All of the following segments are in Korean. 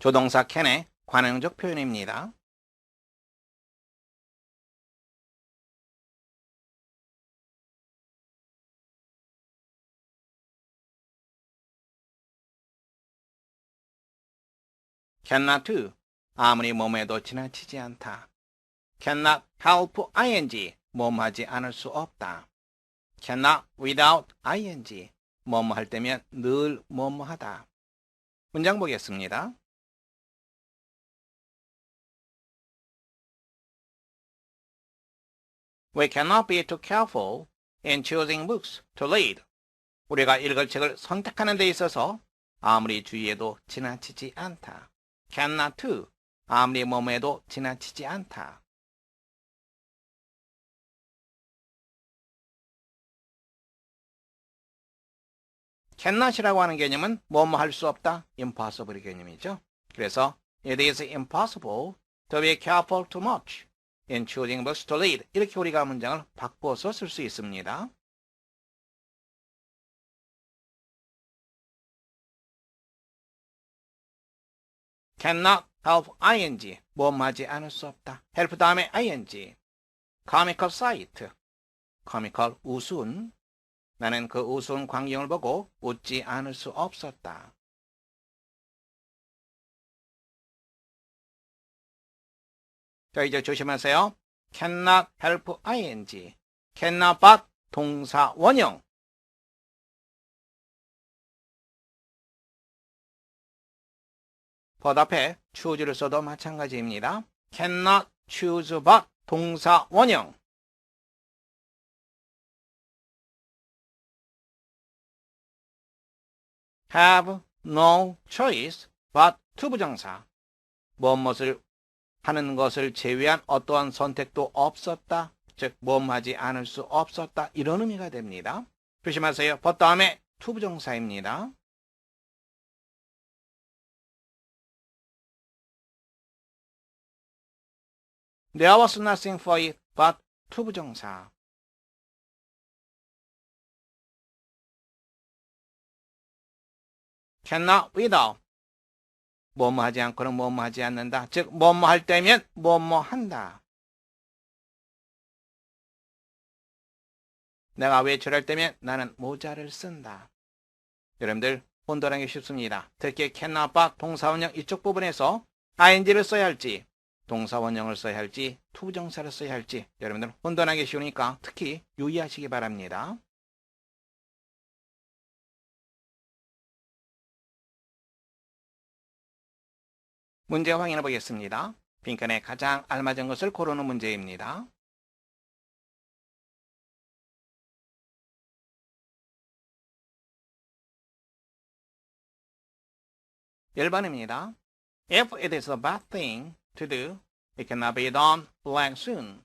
조동사 can의 관행적 표현입니다. cannot do 아무리 몸에도 지나치지 않다. cannot help ing 몸하지 않을 수 없다. cannot without ing 뭐뭐 할 때면 늘 뭐뭐 하다. 문장 보겠습니다. We cannot be too careful in choosing books to read. 우리가 읽을 책을 선택하는 데 있어서 아무리 주의해도 지나치지 않다. cannot to 아무리 뭐뭐해도 지나치지 않다. cannot이라고 하는 개념은 뭐뭐 할 수 없다, impossible의 개념이죠. 그래서 it is impossible to be careful too much in choosing books to read. 이렇게 우리가 문장을 바꿔서 쓸 수 있습니다. cannot help ing 뭐뭐하지 않을 수 없다. help 다음에 ing comical sight comical 우스운 나는 그 우스운 광경을 보고 웃지 않을 수 없었다. 자, 이제 조심하세요. cannot help ing, cannot but 동사 원형. but 앞에 choose를 써도 마찬가지입니다. cannot choose but 동사 원형. have no choice but 투부정사. 무엇을 하는 것을 제외한 어떠한 선택도 없었다. 즉, 뭐하지 않을 수 없었다. 이런 의미가 됩니다. 조심하세요. but 다음에 투부정사입니다. There was nothing for it but 투부정사. cannot without 뭐뭐 하지 않고는 뭐뭐 하지 않는다. 즉 뭐뭐 할 때면 뭐뭐 한다. 내가 외출할 때면 나는 모자를 쓴다. 여러분들 혼돈하기 쉽습니다. 특히 but 동사원형 이쪽 부분에서 ing를 써야 할지 동사원형을 써야 할지 투부정사를 써야 할지 여러분들 혼돈하기 쉬우니까 특히 유의하시기 바랍니다. 문제 확인해 보겠습니다. 빈칸에 가장 알맞은 것을 고르는 문제입니다. (1번입니다) If it is a bad thing to do, it cannot be done blank soon.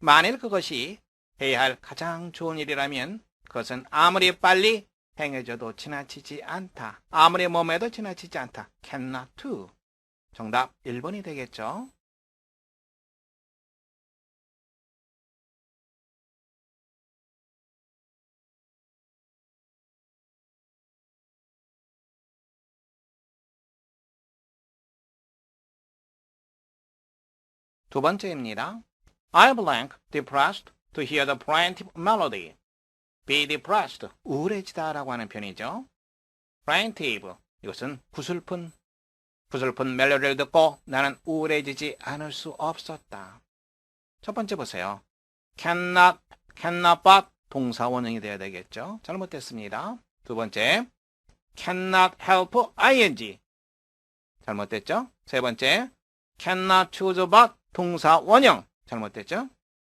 만일 그것이 해야 할 가장 좋은 일이라면 그것은 아무리 빨리 행해져도 지나치지 않다. 아무리 몸에도 지나치지 않다. cannot do. 정답 1번이 되겠죠. 두 번째입니다. I blank depressed to hear the plaintive melody. be depressed, 우울해지다 라고 하는 편이죠. plaintive, 이것은 구슬픈 구슬픈 멜로디를 듣고 나는 우울해지지 않을 수 없었다. 첫 번째 보세요. cannot, cannot but 동사 원형이 되어야 되겠죠. 잘못됐습니다. 두 번째, cannot help ing. 잘못됐죠. 세 번째, cannot choose but 동사 원형. 잘못됐죠.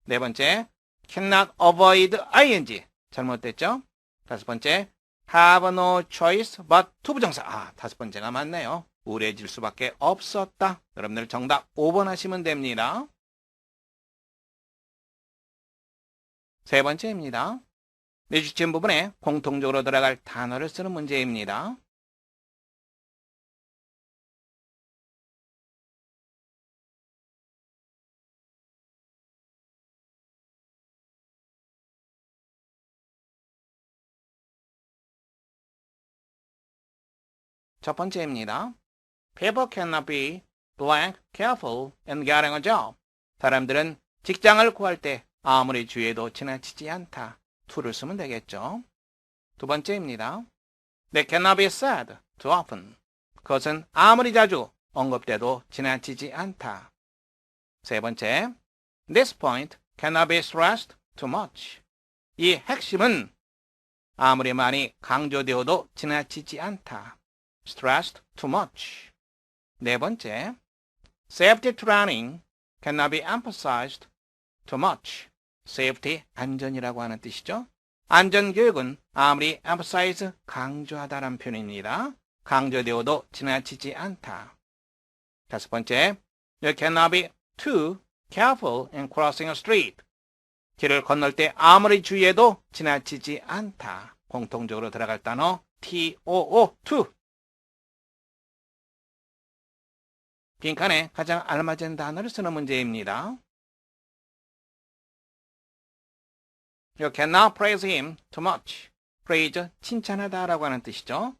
네 번째, cannot avoid ing. 잘못됐죠. 다섯 번째, have no choice but 투부정사. 아, 다섯 번째가 맞네요. 우울해질 수밖에 없었다. 여러분들 정답 5번 하시면 됩니다. 세 번째입니다. 내주침 부분에 공통적으로 들어갈 단어를 쓰는 문제입니다. 첫 번째입니다. People cannot be blank careful in getting a job. 사람들은 직장을 구할 때 아무리 주의해도 지나치지 않다. to를 쓰면 되겠죠. 두 번째입니다. They cannot be said too often. 그것은 아무리 자주 언급돼도 지나치지 않다. 세 번째, This point cannot be stressed too much. 이 핵심은 아무리 많이 강조되어도 지나치지 않다. stressed too much. 네 번째, safety training cannot be emphasized too much. safety, 안전이라고 하는 뜻이죠. 안전교육은 아무리 emphasize, 강조하다란 표현입니다. 강조되어도 지나치지 않다. 다섯 번째, you cannot be too careful in crossing a street. 길을 건널 때 아무리 주의해도 지나치지 않다. 공통적으로 들어갈 단어 too, too. 빈칸에 가장 알맞은 단어를 쓰는 문제입니다. You cannot praise him too much. praise, 칭찬하다 라고 하는 뜻이죠.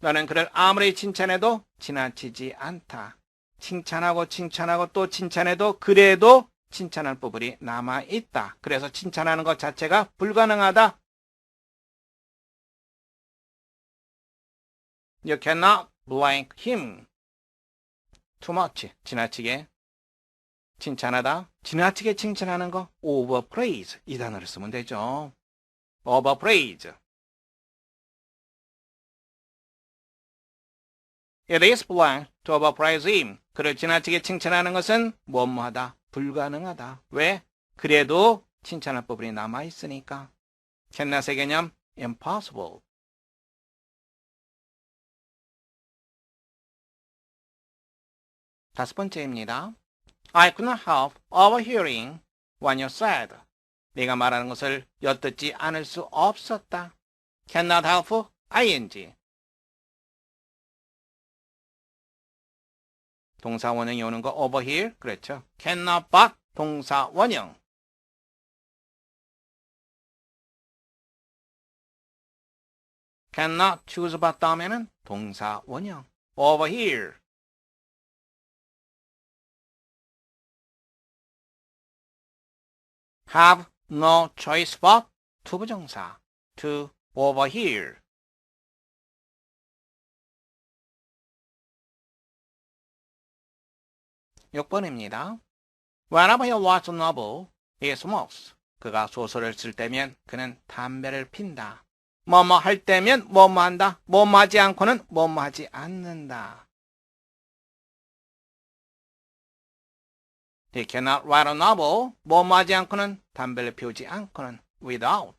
너는 그를 아무리 칭찬해도 지나치지 않다. 칭찬하고 칭찬하고 또 칭찬해도 그래도 칭찬할 부분이 남아있다. 그래서 칭찬하는 것 자체가 불가능하다. You cannot blank him too much. 지나치게 칭찬하다. 지나치게 칭찬하는 거 overpraise 이 단어를 쓰면 되죠. overpraise. It is blank to overpraise him. 그를 지나치게 칭찬하는 것은 뭐뭐하다, 불가능하다. 왜? 그래도 칭찬할 부분이 남아있으니까. 캔낫의 개념 impossible. 다섯 번째입니다. I could not help overhearing what you said. 네가 말하는 것을 엿듣지 않을 수 없었다. cannot help ing. 동사 원형이 오는 거 overhear 그렇죠. cannot but 동사 원형. cannot choose but 다음에는 동사 원형. overhear. Have no choice but 투부정사 to overhear. 6번입니다. Whenever he watched a novel, he smokes. 그가 소설을 쓸 때면 그는 담배를 핀다. 뭐뭐 할 때면 뭐뭐 한다. 뭐뭐 하지 않고는 뭐뭐 하지 않는다. He cannot write a novel. 뭐뭐 하지 않고는 담배를 피우지 않고는 without